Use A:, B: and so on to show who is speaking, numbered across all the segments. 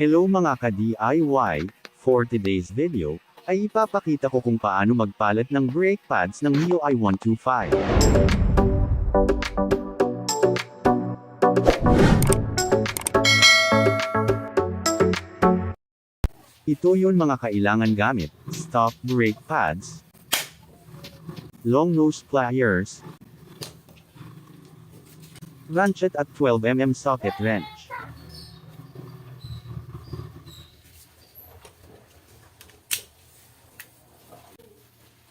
A: Hello mga ka-DIY, for today's video, ay ipapakita ko kung paano magpalit ng brake pads ng Mio i125. Ito yon mga kailangan gamit, stock brake pads, long nose pliers, ratchet at 12mm socket wrench.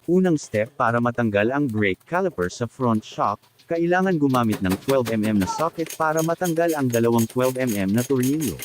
A: Unang step para matanggal ang brake caliper sa front shock, kailangan gumamit ng 12mm na socket para matanggal ang dalawang 12mm na tornilyo.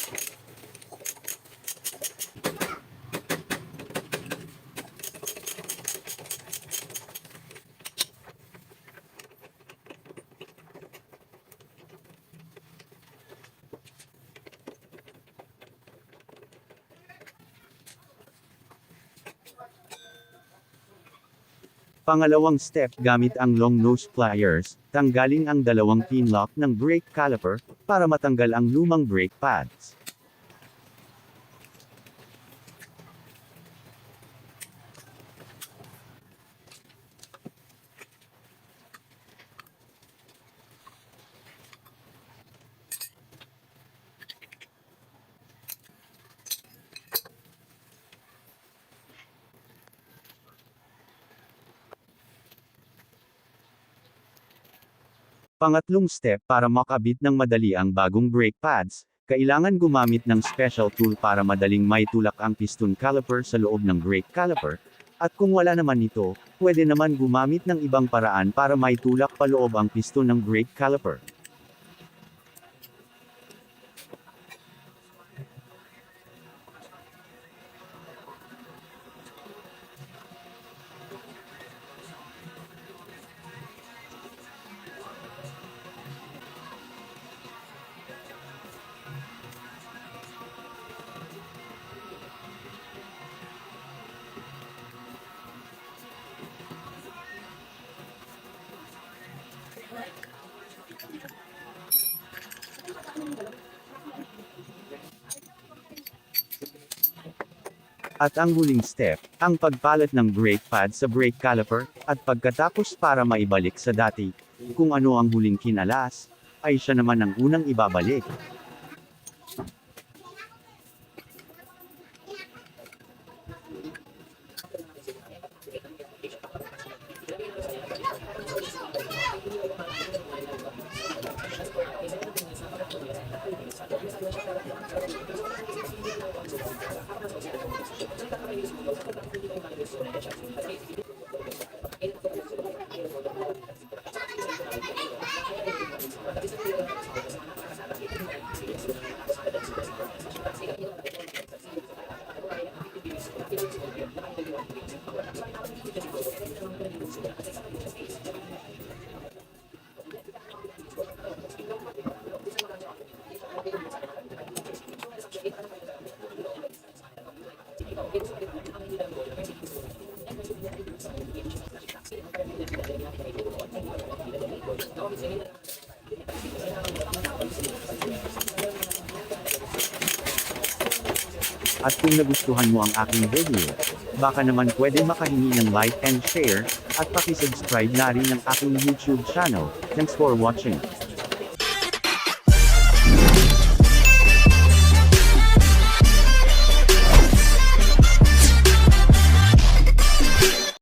A: Pangalawang step gamit ang long nose pliers, tanggalin ang dalawang pin lock ng brake caliper, para matanggal ang lumang brake pads. Pangatlong step para makabit ng madali ang bagong brake pads, kailangan gumamit ng special tool para madaling may tulak ang piston caliper sa loob ng brake caliper, at kung wala naman ito, pwede naman gumamit ng ibang paraan para may tulak pa loob ang piston ng brake caliper. At ang huling step, ang pagpalit ng brake pad sa brake caliper, at pagkatapos para maibalik sa dati, kung ano ang huling kinalas, ay siya naman ang unang ibabalik. At kung nagustuhan mo ang aking video, baka naman pwede makahingi ng like and share, at pakisubscribe na rin ng aking YouTube channel. Thanks for watching.